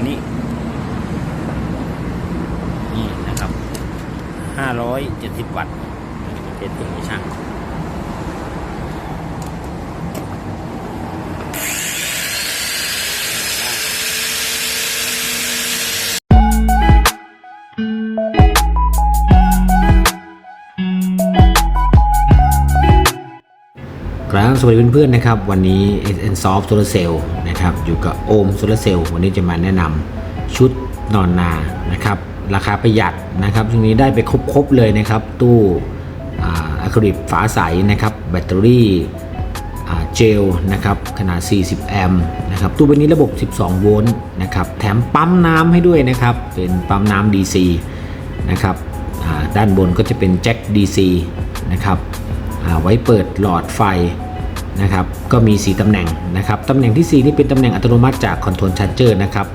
ณนี้ นี่นะครับห้าร้อยเจ็ดสิบวัตต์เป็นตัวช่าง ครับสวัสดีเพื่อนๆนะครับวันนี้ SN Soft Solar Cell นะครับอยู่กับโอม Solar Cell วันนี้จะมาแนะนำชุดนอนนานะครับราคาประหยัดนะครับช่วงนี้ได้ไปครบๆเลยนะครับตู้อะคริลิกฝาใสนะครับแบตเตอรี่เจลนะครับขนาด 40 แอมป์นะครับตู้ใบนี้ระบบ 12 โวลต์นะครับแถมปั๊มน้ำให้ด้วยนะครับเป็นปั๊มน้ำ DC นะครับด้านบนก็จะเป็นแจ็ค DC นะครับไว้เปิดหลอดไฟ นะครับก็มี 4 ตำแหน่งนะครับตำแหน่งที่ 4 นี่เป็นตำแหน่งอัตโนมัติจากคอนโทรลชาร์เจอร์นะครับ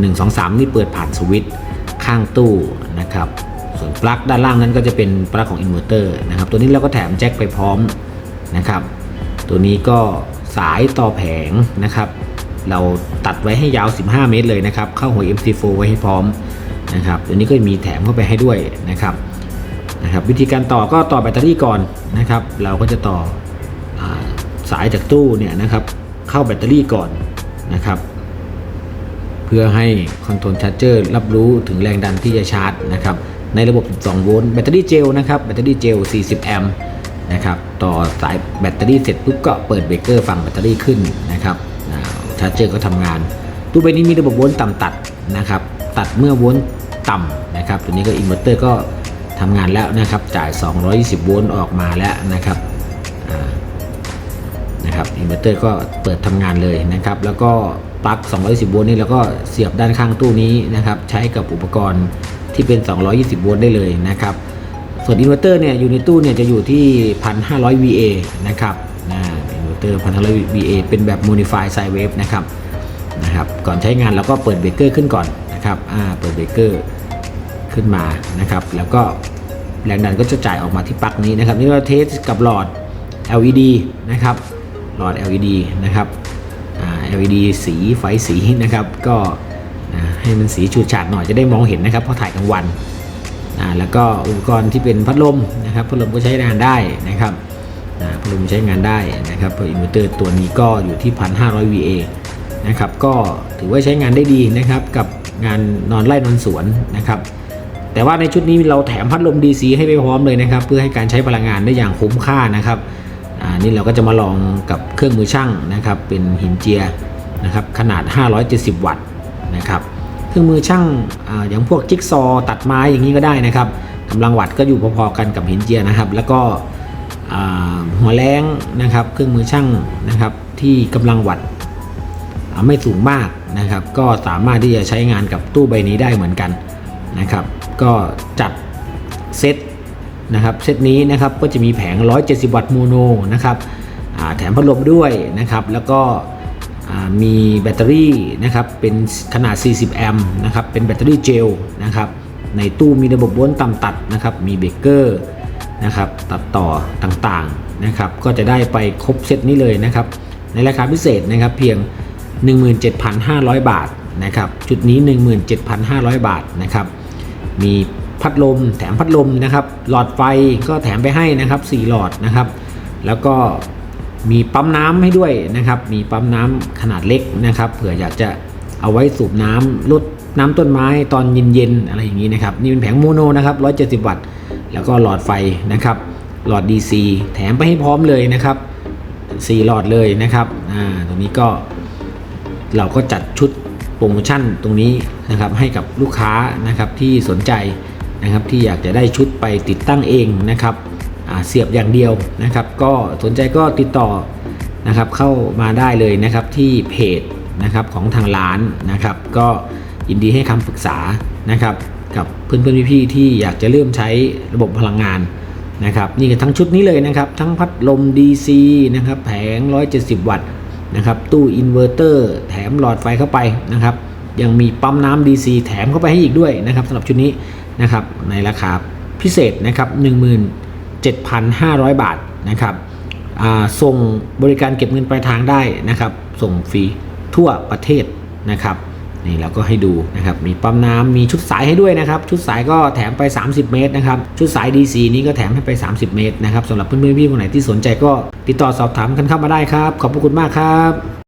หนึ่งสองสามนี่เปิดผ่านสวิตช์ข้างตู้นะครับส่วนปลั๊กด้านล่างนั้นก็จะเป็นปลั๊กของอินเวอร์เตอร์นะครับตัวนี้เราก็แถมแจ็คไปพร้อมนะครับตัวนี้ก็สายต่อแผงนะครับ เราตัดไว้ให้ยาว 15 เมตรเลยนะครับ เข้าหัว MC4 ไว้ให้พร้อมนะครับตัวนี้ก็มีแถมเข้าไปให้ด้วยนะครับนะครับ วิธีการต่อก็ต่อแบตเตอรี่ก่อนนะครับ เราก็จะต่อ สายจากตู้เนี่ยนะครับเข้าแบตเตอรี่ก่อนนะครับ เพื่อให้คอนโทรลชาร์จเจอร์รับรู้ถึงแรงดันที่จะชาร์จนะครับในระบบ 12 โวลต์แบตเตอรี่เจลนะครับแบตเตอรี่เจล 40 แอมป์นะครับต่อสายแบตเตอรี่เสร็จปุ๊บก็เปิดเบรกเกอร์ฝั่งแบตเตอรี่ขึ้นนะครับชาร์จเจอร์ก็ทำงาน ตู้ใบนี้มีระบบโวลต์ต่ำตัดนะครับตัดเมื่อโวลต์ต่ำนะครับตัวนี้ก็อินเวอร์เตอร์ก็ทำงานแล้วนะครับจ่าย 220 โวลต์ออกมาแล้วนะครับ นะครับอินเวอร์เตอร์ก็เปิดทำงานเลยนะครับ แล้วก็ปลั๊ก 210 โวลต์นี่เราก็เสียบด้านข้างตู้นี้นะครับ ใช้กับอุปกรณ์ที่เป็น 220 โวลต์ได้เลยนะครับ ส่วนอินเวอร์เตอร์เนี่ยอยู่ในตู้เนี่ยจะอยู่ที่ 1,500 VA นะครับนะอินเวอร์เตอร์ 1,500 VA เป็นแบบ Modify Sine Wave นะครับนะครับ ก่อนใช้งานเราก็เปิดเบรกเกอร์ขึ้นก่อนนะครับอ่าเปิดเบรกเกอร์ขึ้นมานะครับ แล้วก็แรงดันก็จะจ่ายออกมาที่ปลั๊กนี้นะครับ นี่เราเทสกับหลอด LED นะครับ ลอด LED นะครับ LED สีไฟสีนะครับ ก็ให้มันสีฉูดฉาดหน่อยจะได้มองเห็นนะครับเพราะถ่ายกลางวัน แล้วก็อุปกรณ์ที่เป็นพัดลมนะครับ พัดลมก็ใช้งานได้นะครับพัดลมใช้งานได้นะครับอินเวอร์เตอร์ตัวนี้ก็อยู่ที่ 1,500 VA นะครับ ก็ถือว่าใช้งานได้ดีนะครับกับงานนอนไร่นอนสวนนะครับ แต่ว่าในชุดนี้เราแถมพัดลม DC ให้ไปพร้อมเลยนะครับ เพื่อให้การใช้พลังงานได้อย่างคุ้มค่านะครับ อ่านี่เราก็จะมาลองกับเครื่องมือช่างนะครับ เป็นหินเจียนะครับขนาด 570 วัตต์นะครับเครื่องมือช่างออย่างพวกจิ๊กซอตัดไม้อย่างนี้ก็ได้นะครับกำลังวัตต์ก็อยู่พอๆกันกับหินเจียนะครับ แล้วก็หัวแรงนะครับ เครื่องมือช่างนะครับที่กำลังวัตต์ไม่สูงมากนะครับ ก็สามารถที่จะใช้งานกับตู้ใบนี้ได้เหมือนกันนะครับ ก็จัดเซต นะครับเซตนี้นะครับก็จะมีแผง 170 วัตต์โมโนนะครับแถมพัดลมด้วยนะครับแล้วก็มีแบตเตอรี่นะครับเป็นขนาด 40 แอมป์นะครับเป็นแบตเตอรี่เจลนะครับในตู้มีระบบวลต์ต่ำตัดนะครับมีเบเกอร์นะครับตัดต่อต่างๆนะครับก็จะได้ไปครบเซตนี้เลยนะครับในราคาพิเศษนะครับเพียง 17,500 บาทนะครับจุดนี้ 17,500 บาทนะครับมี พัดลม แถมพัดลมนะครับ หลอดไฟก็แถมไปให้นะครับ 4 หลอดนะครับ แล้วก็มีปั๊มน้ำให้ด้วยนะครับ มีปั๊มน้ำขนาดเล็กนะครับ เผื่ออยากจะเอาไว้สูบน้ำลดน้ำต้นไม้ตอนเย็นๆอะไรอย่างนี้นะครับ นี่เป็นแผงโมโนนะครับ 170 วัตต์ แล้วก็หลอดไฟนะครับ หลอด DC แถมไปให้พร้อมเลยนะครับ 4 หลอดเลยนะครับ อ่า ตรงนี้ก็เราก็จัดชุดโปรโมชั่นตรงนี้นะครับให้กับลูกค้านะครับที่สนใจ นะครับที่อยากจะได้ชุดไปติดตั้งเองนะครับเสียบอย่างเดียวนะครับ ก็สนใจก็ติดต่อนะครับเข้ามาได้เลยนะครับที่เพจนะครับของทางร้านนะครับ ก็ยินดีให้คำปรึกษานะครับกับเพื่อนๆพี่ๆที่อยากจะเริ่มใช้ระบบพลังงานนะครับนี่ก็ทั้งชุดนี้เลยนะครับ ทั้งพัดลม DC นะครับแผง 170 วัตต์นะครับตู้อินเวอร์เตอร์แถมหลอดไฟเข้าไปนะครับยังมีปั๊มน้ำ DC แถมเข้าไปให้อีกด้วยนะครับสำหรับชุดนี้ นะครับในราคาพิเศษนะครับ17,500 บาทนะครับส่งบริการเก็บเงินปลายทางได้นะครับ ส่งฟรีทั่วประเทศนะครับนี่เราก็ให้ดูนะครับ มีปั๊มน้ำมีชุดสายให้ด้วยนะครับ ชุดสายก็แถมไป 30 เมตรนะครับ ชุดสาย DC นี้ก็แถมให้ไป 30 เมตรนะครับสำหรับเพื่อนๆพี่คนไหนที่สนใจก็ติดต่อสอบถามกันเข้ามาได้ครับ ขอบพระคุณมากครับ